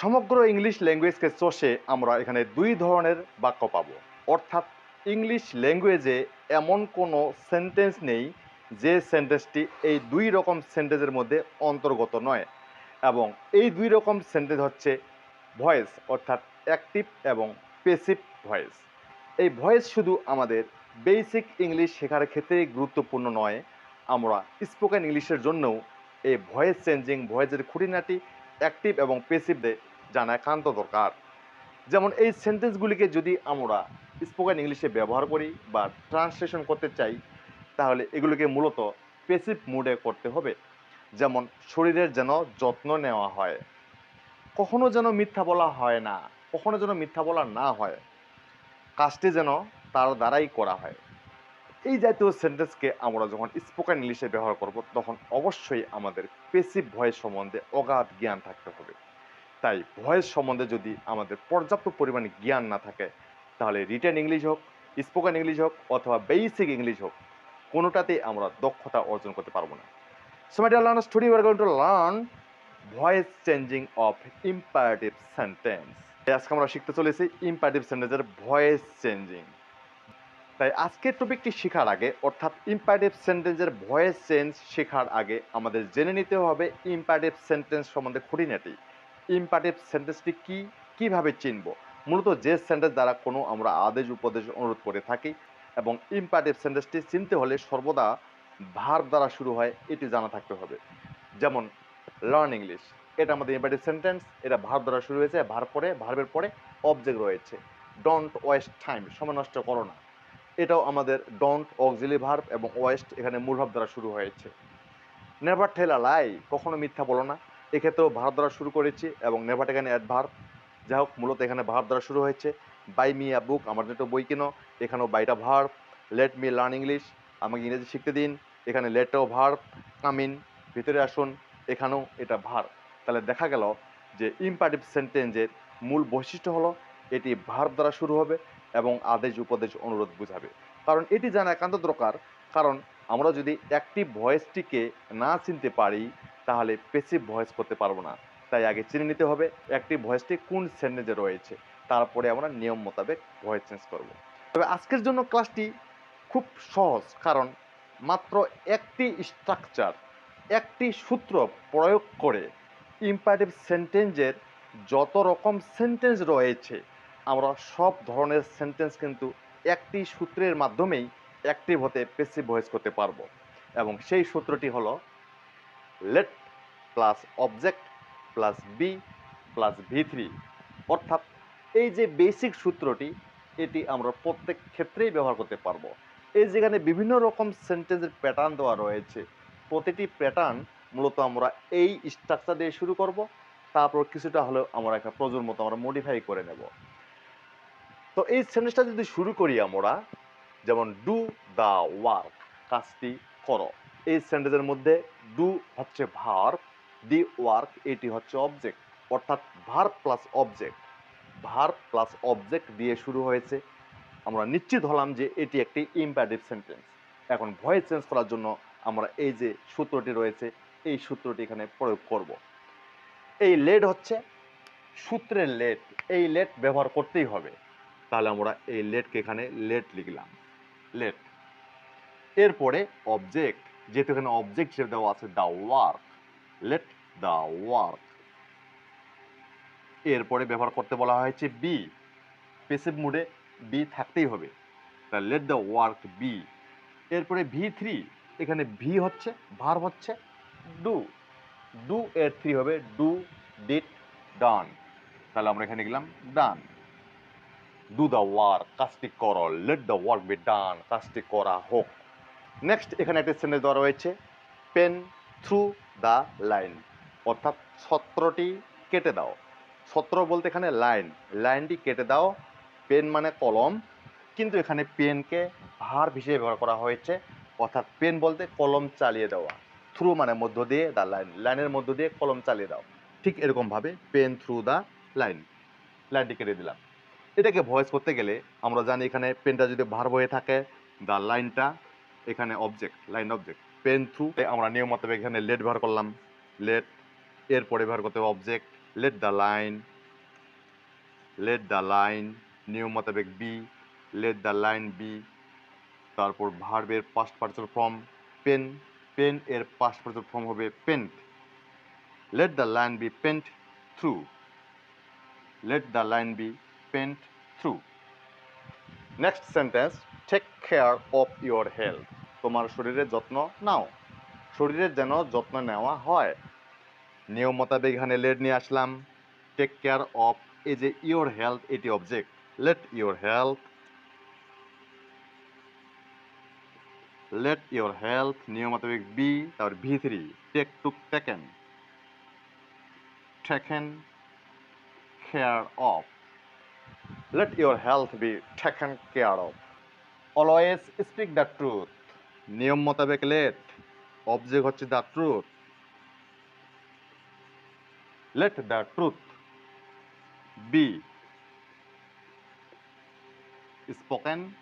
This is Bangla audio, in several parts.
সমগ্র ইংলিশ ল্যাঙ্গুয়েজকে চষে আমরা এখানে দুই ধরনের বাক্য পাবো। অর্থাৎ ইংলিশ ল্যাঙ্গুয়েজে এমন কোনো সেন্টেন্স নেই যে সেন্টেন্সটি এই দুই রকম সেন্টেন্সের মধ্যে অন্তর্গত নয় এবং এই দুই রকম সেন্টেন্স হচ্ছে ভয়েস অর্থাৎ অ্যাক্টিভ এবং পেসিভ ভয়েস এই ভয়েস শুধু আমাদের বেসিক ইংলিশ শেখার ক্ষেত্রেই গুরুত্বপূর্ণ নয়, আমরা স্পোকেন ইংলিশের জন্যও এই ভয়েস চেঞ্জিং ভয়েসের খুঁটিনাটি অ্যাক্টিভ এবং পেসিভদের জানা একান্ত দরকার। যেমন এই সেন্টেন্সগুলিকে যদি আমরা স্পোকেন ইংলিশে ব্যবহার করি বা ট্রান্সলেশন করতে চাই, তাহলে এগুলিকে মূলত পেসিভ মুডে করতে হবে। যেমন শরীরের যেন যত্ন নেওয়া হয়। কখনো যেন মিথ্যা বলা হয় না, কখনো যেন মিথ্যা বলা না হয়। কাজটি যেন তার দ্বারাই করা হয়। এই জাতীয় সেন্টেন্সকে আমরা যখন স্পোকেন ইংলিশে ব্যবহার করব, তখন অবশ্যই আমাদের পেসিভ ভয়েস সম্বন্ধে অগাধ জ্ঞান থাকতে হবে। তাই ভয়েস সম্বন্ধে যদি আমাদের পর্যাপ্ত পরিমাণে জ্ঞান না থাকে, তাহলে রিটেন ইংলিশ হোক স্পোকেন ইংলিশ হোক, অথবা বেসিক ইংলিশ হোক, কোনোটাতেই আমরা দক্ষতা অর্জন করতে পারব না। So my dear learners today are going to learn voice changing of imperative sentence আজকে আমরা শিখতে চলেছি ইম্পারেটিভ সেন্টেন্সের ভয়েস চেঞ্জিং তাই আজকের টপিকটি শেখার আগে, অর্থাৎ ইম্পারেটিভ সেন্টেন্সের ভয়েস চেঞ্জ শেখার আগে আমাদের জেনে নিতে হবে ইম্পারেটিভ সেন্টেন্স সম্বন্ধে খুঁটিনাটি। ইম্পারেটিভ সেন্টেন্সটি কি? কীভাবে চিনব? মূলত যে সেন্টেন্স দ্বারা কোনো আমরা আদেশ, উপদেশ অনুরোধ করে থাকি এবং ইম্পারেটিভ সেন্টেন্সটি চিনতে হলে সর্বদা ভার্ব দ্বারা শুরু হয়, এটি জানা থাকতে হবে। যেমন লার্ন ইংলিশ এটা আমাদের ইম্পারেটিভ সেন্টেন্স, এটা ভার্ব দ্বারা শুরু হয়েছে, ভার্ব পরে, ভার্বের পরে অবজেক্ট রয়েছে। ডোন্ট ওয়েস্ট টাইম সময় নষ্ট করো না। এটাও আমাদের ডোন্ট অক্সিলি ভার্ব এবং ওয়েস্ট এখানে মূল ভাব দ্বারা শুরু হয়েছে। নেভার ঠেলা লাই কখনো মিথ্যা বলো না। এক্ষেত্রেও ভার্ব দ্বারা শুরু করেছি এবং নেভার এখানে অ্যাড ভার্ব যাই হোক, মূলত এখানে ভার্ব দ্বারা শুরু হয়েছে। বাই মি আ বুক আমার জন্য বই কিনো, এখানেও বাইটা verb let me learn English আমাকে ইংরেজি শিখতে দিন। এখানে লেটও ভার্ব কামিন ভিতরে আসুন, এখানেও এটা ভার্ব তাহলে দেখা গেল যে ইম্পারেটিভ সেন্টেন্সের মূল বৈশিষ্ট্য হলো, এটি ভার্ব দ্বারা শুরু হবে এবং আদেশ, উপদেশ, অনুরোধ বুঝাবে। কারণ এটি জানা একান্ত দরকার, কারণ আমরা যদি অ্যাক্টিভ ভয়েসটিকে না চিনতে পারি তাহলে পেসিভ ভয়েস করতে পারব না। তাই আগে চিনে নিতে হবে অ্যাক্টিভ ভয়েসটি কোন সেন্টেন্সে রয়েছে। তারপরে আমরা নিয়ম মোতাবেক ভয়েস চেঞ্জ করব। তবে আজকের জন্য ক্লাসটি খুব সহজ, কারণ মাত্র একটি স্ট্রাকচার একটি সূত্র প্রয়োগ করে ইম্পারেটিভ সেন্টেন্সের যত রকম সেন্টেন্স রয়েছে, আমরা সব ধরনের সেন্টেন্স কিন্তু একটি সূত্রের মাধ্যমেই অ্যাক্টিভ হতে পেসিভ ভয়েস করতে পারব। এবং সেই সূত্রটি হলো let plus object plus be plus V three অর্থাৎ এই যে বেসিক সূত্রটি, এটি আমরা প্রত্যেক ক্ষেত্রেই ব্যবহার করতে পারব। এই যেখানে বিভিন্ন রকম সেন্টেন্সের প্যাটার্ন দেওয়া রয়েছে, প্রতিটি প্যাটার্ন মূলত আমরা এই স্ট্রাকচার দিয়ে শুরু করব, তারপর কিছুটা হলেও আমরা একটা প্রয়োজন মতো আমরা মডিফাই করে নেব। তো এই সেন্টেন্সটা যদি শুরু করি আমরা, যেমন ডু দ্য ওয়ার্ক কাজটি করো। এই সেন্টেন্সের মধ্যে ডু হচ্ছে ভার্ব দি ওয়ার্ক এটি হচ্ছে অবজেক্ট অর্থাৎ verb plus object verb plus object দিয়ে শুরু হয়েছে। আমরা নিশ্চিত হলাম যে এটি একটি ইম্পারেটিভ সেন্টেন্স এখন ভয়েস চেঞ্জ করার জন্য আমরা এই যে সূত্রটি রয়েছে, এই সূত্রটি এখানে প্রয়োগ করব। এই লেট হচ্ছে সূত্রের লেট এই লেট ব্যবহার করতেই হবে। তাহলে আমরা এই লেটকে এখানে লেট লিখলাম। লেট এরপরে অবজেক্ট যেহেতু এখানে অবজেক্ট হিসেবে দেওয়া আছে the work let the work এরপরে ব্যবহার করতে বলা হয়েছে বি পেসিভ মুডে বি থাকতেই হবে। তা লেট দ্য ওয়ার্ক বি এরপরে ভি থ্রি এখানে ভি হচ্ছে ভার হচ্ছে ডু ডু এর থ্রি হবে ডু ডিট ডান তাহলে আমরা এখানে গেলাম ডান ডু দ্য ওয়ার্ক কাজটি করো let the work be done কাজটি করা হোক। নেক্সট এখানে একটা সেন্টেন্স দেওয়া রয়েছে পেন থ্রু দ্য লাইন অর্থাৎ সত্রটি কেটে দাও। সত্র বলতে এখানে লাইন লাইনটি কেটে দাও। পেন মানে কলম, কিন্তু এখানে পেনকে ভার্ব হিসেবে ব্যবহার করা হয়েছে। অর্থাৎ পেন বলতে কলম চালিয়ে দেওয়া। থ্রু মানে মধ্য দিয়ে দ্য লাইন লাইনের মধ্য দিয়ে কলম চালিয়ে দাও। ঠিক এরকমভাবে পেন থ্রু দ্য লাইন লাইনটি কেটে দিলাম। এটাকে ভয়েস করতে গেলে আমরা জানি এখানে পেনটা যদি ভার্ব হয়ে থাকে দ্য লাইনটা এখানে object line object pen through আমরা নিয়ম মোতাবেক এখানে লেট ব্যবহার করলাম। লেট এরপরে ব্যবহার করতে হবে object let the line let the line নিয়ম মোতাবেক be let the line be তারপর ভার্বের past participle form pen pen এর পাস্ট পার্সেল ফর্ম হবে penned let the line be penned through let the line be penned through next sentence take care of your health তোমার শরীরের যত্ন নাও। শরীরের যেন যত্ন নেওয়া হয়। নিয়ম মোতাবেক এখানে লেট নিয়ে আসলাম। টেক কেয়ার অফ এই যে ইয়োর হেলথ এটি object let your health let your health নিয়ম মোতাবেক বি তারপর V three take took taken taken care of let your health be taken care of always speak the truth. নিয়ম মোতাবেক লেট। অবজেক্ট হচ্ছে the truth. Let the truth. Be. Spoken.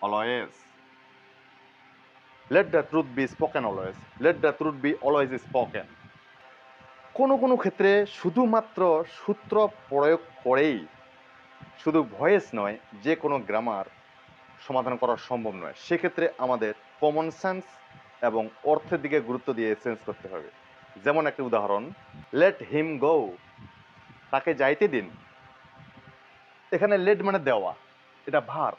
Always. Let the truth be spoken always. Let the truth be always spoken. কোনো কোনো ক্ষেত্রে শুধুমাত্র সূত্র প্রয়োগ করেই, শুধু ভয়েস নয়, যে কোনো গ্রামার সমাধান করা সম্ভব নয়। সেক্ষেত্রে আমাদের কমন সেন্স এবং অর্থের দিকে গুরুত্ব দিয়ে চেঞ্জ করতে হবে। যেমন একটি উদাহরণ লেট হিম গো তাকে যাইতে দিন। এখানে লেট মানে দেওয়া, এটা ভার।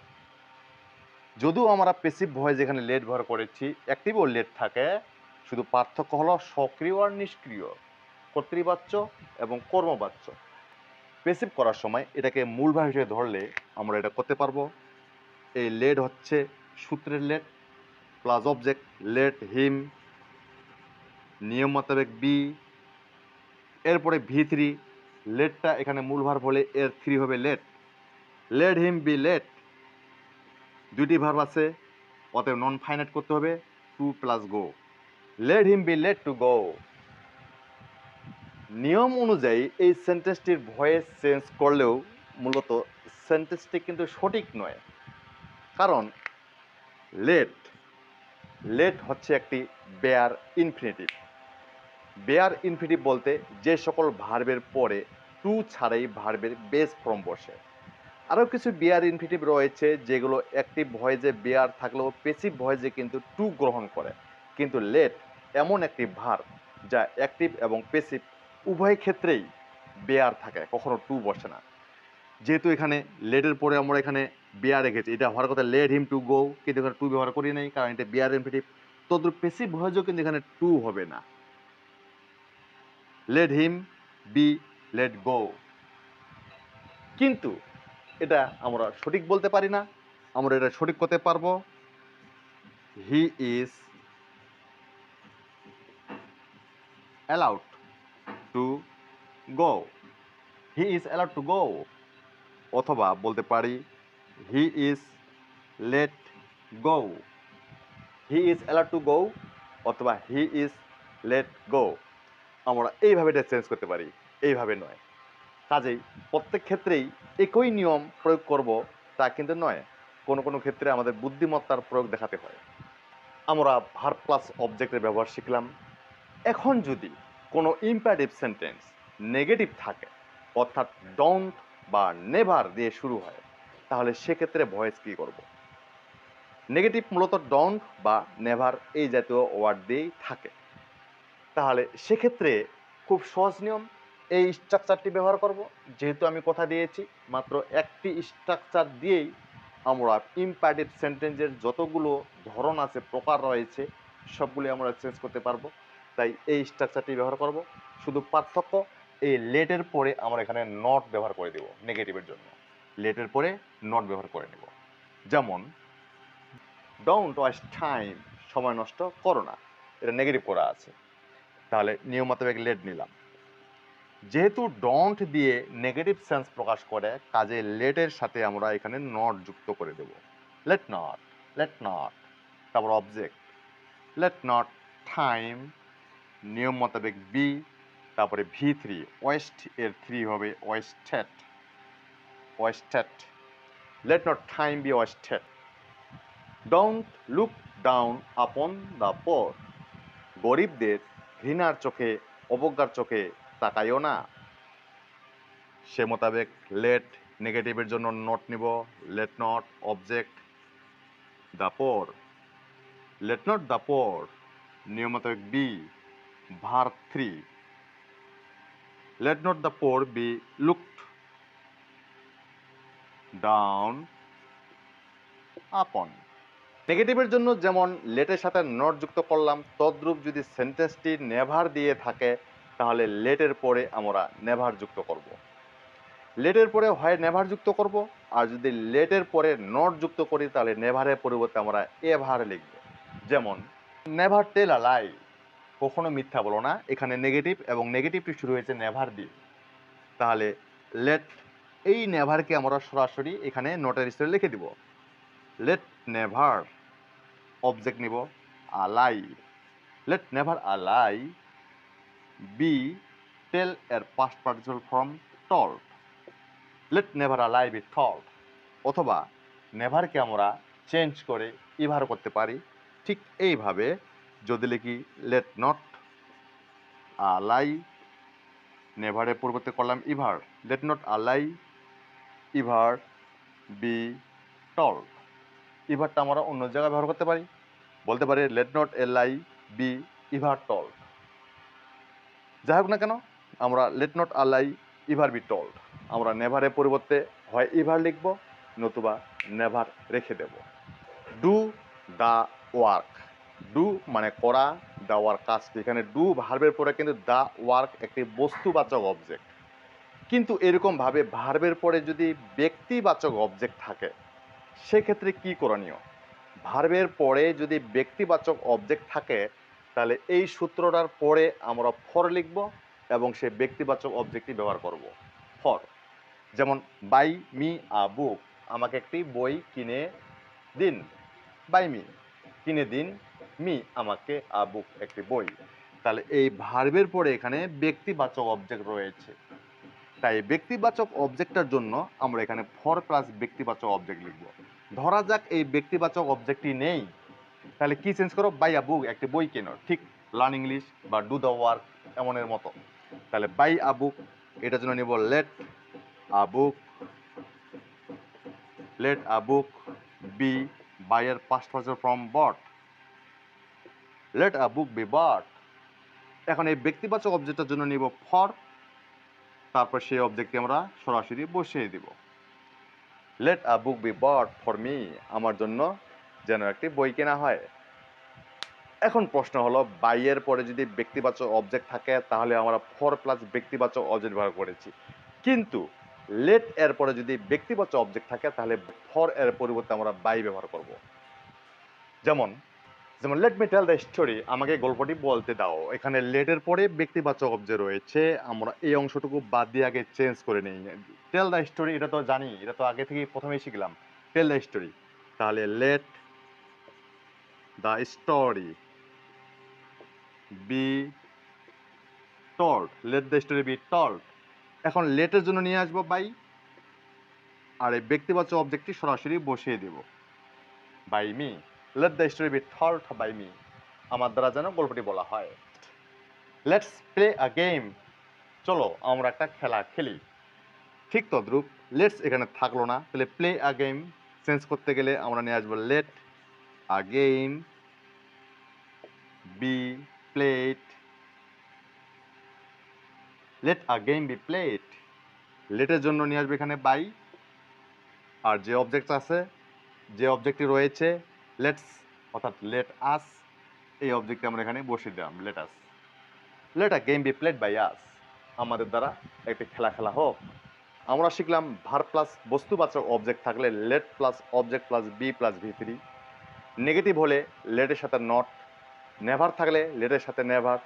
যদিও আমরা পেসিভ ভয়েস এখানে লেট ব্যবহার করেছি অ্যাক্টিভও লেট থাকে, শুধু পার্থক্য হলো সক্রিয় আর নিষ্ক্রিয়, কর্তৃবাচ্য এবং কর্মবাচ্য। পেসিভ করার সময় এটাকে মূল ভাব হিসেবে ধরলে আমরা এটা করতে পারব। এই লেড হচ্ছে সূত্রের let plus object let him, নিয়ম মোতাবেক বি এরপরে ভি থ্রি লেটটা এখানে মূল ভার্ব হলে এর থ্রি হবে let let him be let দুইটি ভার্ব আছে, অতএব নন ফাইনাইট করতে হবে to plus go let him be let to go নিয়ম অনুযায়ী এই সেন্টেন্সটির ভয়েস চেঞ্জ করলেও মূলত সেন্টেন্সটি কিন্তু সঠিক নয়। কারণ লেট লেট হচ্ছে একটি বেয়ার ইনফিনিটিভ বেয়ার ইনফিনিটিভ বলতে যে সকল ভার্বের পরে টু ছাড়াই ভার্বের বেস ফর্ম বসে। আরও কিছু বেয়ার ইনফিনিটিভ রয়েছে যেগুলো অ্যাক্টিভ ভয়েসে বেয়ার থাকলেও পেসিভ ভয়েসে কিন্তু টু গ্রহণ করে। কিন্তু লেট এমন একটি ভার্ব যা অ্যাক্টিভ এবং পেসিভ উভয় ক্ষেত্রেই বেয়ার থাকে, কখনো টু বসে না। যেহেতু এখানে লেটের পরে আমরা এখানে বেয়ার রেখেছি এটা হওয়ার কথা লেড হিম টু গো, কিন্তু এখানে টু ব্যবহার করি নাই, কারণ এটা বেয়ার ইনফিনিটিভ তদ্রুপ পেসিভ ভয়েসও কিন্তু এখানে টু হবে না। Let him be let go. কিন্তু এটা আমরা সঠিক বলতে পারি না, আমরা এটা সঠিক করতে পারব। He is allowed to go he is allowed to go অথবা বলতে পারি he is let go he is allowed to go অথবা হি ইজ লেট গো আমরা এইভাবে এটা চেঞ্জ করতে পারি। এইভাবে নয়। কাজেই প্রত্যেক ক্ষেত্রেই একই নিয়ম প্রয়োগ করব, তা কিন্তু নয়। কোনো কোনো ক্ষেত্রে আমাদের বুদ্ধিমত্তার প্রয়োগ দেখাতে হয়। আমরা ভার প্লাস অবজেক্টের ব্যবহার শিখলাম। এখন যদি কোনো ইম্পারেটিভ সেন্টেন্স নেগেটিভ থাকে, অর্থাৎ ডোন্ট বা নেভার দিয়ে শুরু হয় তাহলে সেক্ষেত্রে ভয়েস কী করব? নেগেটিভ মূলত ডোন্ট বা নেভার এই জাতীয় ওয়ার্ড দিয়েই থাকে। তাহলে সেক্ষেত্রে খুব সহজ নিয়ম, এই স্ট্রাকচারটি ব্যবহার করব। যেহেতু আমি কথা দিয়েছি, মাত্র একটি স্ট্রাকচার দিয়েই আমরা ইম্পারেটিভ সেন্টেন্সের যতগুলো ধরন আছে, প্রকার রয়েছে, সবগুলি আমরা চেঞ্জ করতে পারব। তাই এই স্ট্রাকচারটি ব্যবহার করব। শুধু পার্থক্য, এই লেটের পরে আমরা এখানে নট ব্যবহার করে দেব নেগেটিভের জন্য। লেটের পরে নট ব্যবহার করে নেব। যেমন ডোন্ট ওয়াস্ট টাইম সময় নষ্ট করো না। এটা নেগেটিভ করা আছে। তাহলে নিয়ম মোতাবেক লেট নিলাম। যেহেতু ডোন্ট দিয়ে নেগেটিভ সেন্স প্রকাশ করে, কাজে লেটের সাথে আমরা এখানে নট যুক্ত করে দেব। লেট নট লেট নট তারপর অবজেক্ট লেট নট টাইম নিয়ম মোতাবেক বি তারপরে ভি থ্রি ওয়েস্ট এর থ্রি হবে wasted wasted let not time be wasted don't look down upon the poor গরিবদের ঘৃণার চোখে, অবজ্ঞার চোখে তাকাইও না। সে মোতাবেক লেট নেগেটিভের জন্য নট নিব। Let not object the poor let not the poor নিয়ম মোতাবেক be verb three let not the poor be looked down upon নেগেটিভের জন্য যেমন লেটের সাথে নট যুক্ত করলাম, তদ্রূপ যদি সেন্টেন্সটি নেভার দিয়ে থাকে, তাহলে লেটের পরে আমরা নেভার যুক্ত করব। লেটের পরে হয় নেভার যুক্ত করব, আর যদি লেটের পরে নট যুক্ত করি, তাহলে নেভারের পরিবর্তে আমরা এভার লিখব। যেমন নেভার টেল লাই কখনো মিথ্যা বলো না, এখানে নেগেটিভ এবং নেগেটিভটি শুরু হয়েছে নেভার দিয়ে। তাহলে লেট এই নেভারকে আমরা সরাসরি এখানে নোটের হিসেবে লিখে দিব। লেট নেভার অবজেক্ট নিব Ali let never Ali be tell এর past participle form told let never Ali be told অথবা নেভারকে আমরা চেঞ্জ করে ইভার করতে পারি। ঠিক এইভাবে যদি লিখি লেট নট আলাই নেভারের পরিবর্তে করলাম ইভার লেট নট আলাই ইভার বি টল। ইভারটা আমরা অন্য জায়গায় ব্যবহার করতে পারি। বলতে পারি let not Ali be ever told. যাই হোক না কেন, আমরা লেট নট আলাই ইভার বি টল্ড আমরা নেভারের পরিবর্তে হয় ইভার লিখব, নতুবা নেভার রেখে দেব। Do the work. ডু মানে করা দ্য ওয়ার্ক কাজটি এখানে ডু ভার্বের পরে কিন্তু দ্য ওয়ার্ক একটি বস্তুবাচক অবজেক্ট কিন্তু এরকমভাবে ভার্বের পরে যদি ব্যক্তিবাচক অবজেক্ট থাকে, সেক্ষেত্রে কি করণীয়? ভার্বের পরে যদি ব্যক্তিবাচক অবজেক্ট থাকে, তাহলে এই সূত্রটার পরে আমরা ফর লিখব এবং সে ব্যক্তিবাচক অবজেক্টটি ব্যবহার করব। ফর যেমন বাই মি আ বুক আমাকে একটি বই কিনে দিন। বাই মি কিনে দিন মি আমাকে আ বুক একটি বই। তাহলে এই ভার্বের পরে এখানে ব্যক্তিবাচক অবজেক্ট রয়েছে। তাই ব্যক্তিবাচক অবজেক্টটার জন্য আমরা এখানে ফর প্লাস ব্যক্তিবাচক অবজেক্ট লিখব। ধরা যাক এই ব্যক্তিবাচক অবজেক্টটি নেই, তাহলে কি চেঞ্জ করো? বাই আ বুক একটি বই কেন? ঠিক লার্ন ইংলিশ বা ডু দ্য ওয়ার্ক এমনের মতো। তাহলে বাই আ বুক এটার জন্য নিব let a book let a book be বাইয়ের past participle form bought let a book be bought এখন এই ব্যক্তিবাচক অবজেক্টের জন্য নিব ফর তারপর সেই অবজেক্টকে আমরা সরাসরি বসিয়ে দিব। Let a book be bought for me আমার জন্য যেন একটি বই কেনা হয়। এখন প্রশ্ন হলো, বাইয়ের পরে যদি ব্যক্তিবাচক অবজেক্ট থাকে, তাহলে আমরা ফর প্লাস ব্যক্তিবাচক অবজেক্ট ব্যবহার করেছি। কিন্তু লেট এর পরে যদি ব্যক্তিবাচক অবজেক্ট থাকে, তাহলে ফর এর পরিবর্তে আমরা বাই ব্যবহার করব। যেমন যেমন let me tell the story আমাকে গল্পটি বলতে দাও। এখানে লেটের পরে ব্যক্তিবাচক অবজেক্ট রয়েছে, আমরা এই অংশটুকু বাদ দিয়ে আগে চেঞ্জ করে নিই। টেল দ্য স্টোরি এটা তো জানি, এটা তো আগে থেকেই প্রথমেই শিখলাম। টেল দ্য স্টোরি তাহলে let the story be told let the story be told এখন লেটের জন্য নিয়ে আসব বাই আর এই ব্যক্তিবাচক অবজেক্টটি সরাসরি বসিয়ে দেব। By me let the story be told by me আমার দ্বারা যেন গল্পটি বলা হয়। লেটস প্লে আ গেম চলো, আমরা একটা খেলা খেলি। ঠিক তদ্রূপ লেটস এখানে থাকল না। তাহলে প্লে আ গেম চেঞ্জ করতে গেলে আমরা নিয়ে আসব let a game be played let a game be played লেটের জন্য নিয়ে আসবে এখানে বাই আর যে অবজেক্ট আছে, যে অবজেক্টটি রয়েছে লেটস অর্থাৎ লেট আস এই অবজেক্টে আমরা এখানে বসিয়ে দিলাম let us let a game be played by us আমাদের দ্বারা একটি খেলা খেলা হোক। আমরা শিখলাম ভার প্লাস বস্তুবাচক অবজেক্ট থাকলে let plus object plus be plus V three negative হলে লেটের সাথে নট নেভার থাকলে লেটের সাথে নেভার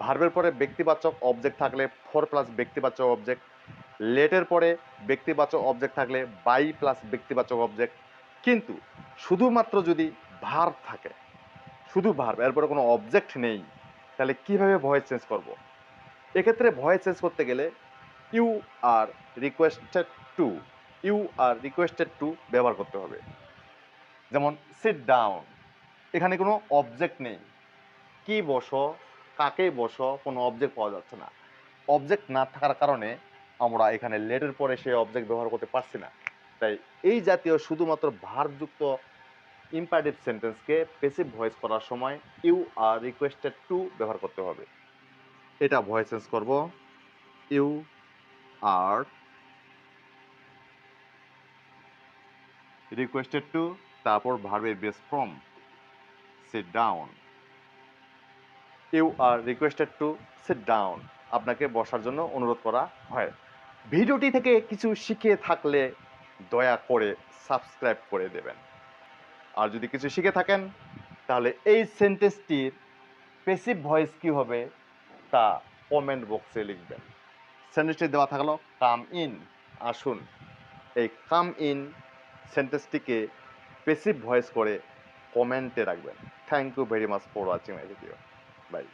ভার্বের পরে ব্যক্তিবাচক অবজেক্ট থাকলে ফোর প্লাস ব্যক্তিবাচক অবজেক্ট লেটের পরে ব্যক্তিবাচক অবজেক্ট থাকলে বাই প্লাস ব্যক্তিবাচক অবজেক্ট কিন্তু শুধুমাত্র যদি ভার থাকে, শুধু ভার্ব এরপরে কোনো অবজেক্ট নেই, তাহলে কীভাবে ভয়েস চেঞ্জ করব? এক্ষেত্রে ভয়েস চেঞ্জ করতে গেলে you are requested to you are requested to ব্যবহার করতে হবে। যেমন সিট ডাউন এখানে কোনো অবজেক্ট নেই। কি বসো, কাকে বসো, কোনো অবজেক্ট পাওয়া যাচ্ছে না। অবজেক্ট না থাকার কারণে আমরা এখানে লেটের পরে সেই অবজেক্ট ব্যবহার করতে পারছি না। তাই এই জাতীয় শুধুমাত্র ভারযুক্ত ইম্পারেটিভ সেন্টেন্সকে পেসিভ ভয়েস করার সময় ইউ আর রিকোয়েস্টেড টু ব্যবহার করতে হবে। এটা ভয়েস চেঞ্জ করব। ইউ আর রিকোয়েস্টেড টু তারপর ভার্বের base form sit down you are requested to sit down আপনাকে বসার জন্য অনুরোধ করা হয়। ভিডিওটি থেকে কিছু শিখে থাকলে দয়া করে সাবস্ক্রাইব করে দেবেন। আর যদি কিছু শিখে থাকেন, তাহলে এই সেন্টেন্সটির পেসিভ ভয়েস কি হবে তা কমেন্ট বক্সে লিখবেন। সেন্টেন্সটি দেওয়া থাকল কাম ইন আসুন। এই কাম ইন সেন্টেন্সটিকে পেসিভ ভয়েস করে কমেন্টে রাখবেন। Thank you very much for watching my video bye